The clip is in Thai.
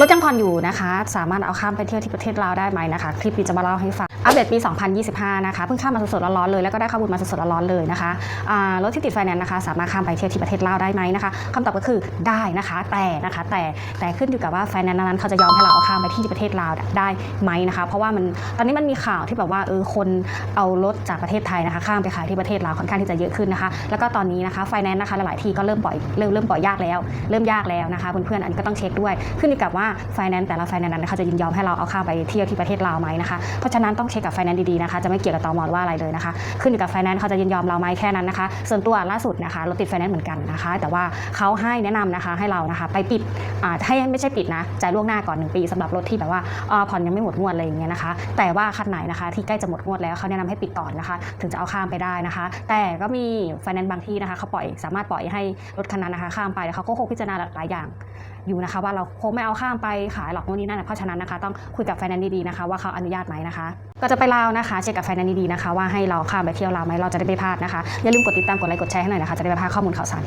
รถยังผ่อนอยู่นะคะ สามารถเอาข้ามไปเที่ยวที่ประเทศลาวได้ไหมนะคะ คลิปนี้จะมาเล่าให้ฟัง อัปเดตปี 2025 นะคะ เพิ่งข้ามมาสดๆร้อนๆเลย แล้วก็ได้ข้อมูลมาสดๆร้อนๆเลยนะคะรถที่ติดไฟแนนซ์นะคะ สามารถข้ามไปเที่ยวที่ประเทศลาวได้ไหมนะคะคำตอบก็คือได้นะคะ แต่นะคะ แต่แต่ขึ้นอยู่กับว่าไฟแนนซ์นั้นเขาจะยอมให้เราเอาข้ามไปที่ประเทศลาวได้ไหมนะคะ เพราะว่ามันตอนนี้มันมีข่าวที่แบบว่าเออคนเอารถจากประเทศไทยนะคะ ข้ามไปขายที่ประเทศลาวค่อนข้างที่จะเยอะขึ้นนะคะ แล้วก็ตอนนี้นะคะไฟแนนซ์นะคะหลายๆที่ก็เริ่มปล่อยเริ่มเริ่มปล่อยยากแล้ว เริ่มยากแล้วนะคะเพื่อนๆอันนี้ก็ต้องเช็คด้วย ขึ้นอยู่กับว่าไฟแนนซ์แต่ละไฟแนนซ์นั้นนะคะจะยินยอมให้เราเอาข้ามไปเที่ยวที่ประเทศลาวไหมนะคะเพราะฉะนั้นต้องเช็คกับไฟแนนซ์ดีๆนะคะจะไม่เกี่ยวกับตอมอว่าอะไรเลยนะคะ ขึ้นอยู่กับไฟแนนซ์เขาจะยินยอมเราไหมแค่นั้นนะคะ ส่วนตัวล่าสุดนะคะรถติดไฟแนนซ์เหมือนกันนะคะ แต่ว่าเขาให้แนะนำนะคะให้เรานะคะ ไปปิดให้ไม่ใช่ปิดนะจ่ายล่วงหน้าก่อนหนึ่งปีสำหรับรถที่แบบว่าผ่อนยังไม่หมดงวดอะไรอย่างเงี้ยนะคะ แต่ว่าคันไหนนะคะ ที่ใกล้จะหมดงวดแล้วเขาแนะนำให้ปิดก่อนนะคะ ถึงจะเอาข้ามไปได้นะคะ แต่ก็มีไฟแนนซ์บางที่นะคะเขาปล่อยสามารถปล่อยให้รถคันนั้นนะคะ ข้ามไปแล้วเขาก็คงพิจารณาหลายอย่าง อยู่นะคะ ว่าเราคงไม่เอาข้ามไปขายหรอกโน่นนี่นั่นนะเพราะฉะนั้นนะคะต้องคุยกับไฟแนนซ์ดีๆนะคะว่าเขาอนุญาตไหมนะคะ ก็จะไปลาวนะคะเช็คกับไฟแนนซ์ดีๆนะคะว่าให้เราข้ามไปเที่ยวลาวไหมเราจะได้ไม่พลาดนะคะอย่าลืมกดติดตามกดไลค์กดแชร์ให้หน่อยนะคะจะได้ไม่พลาดข้อมูลข่าวสาร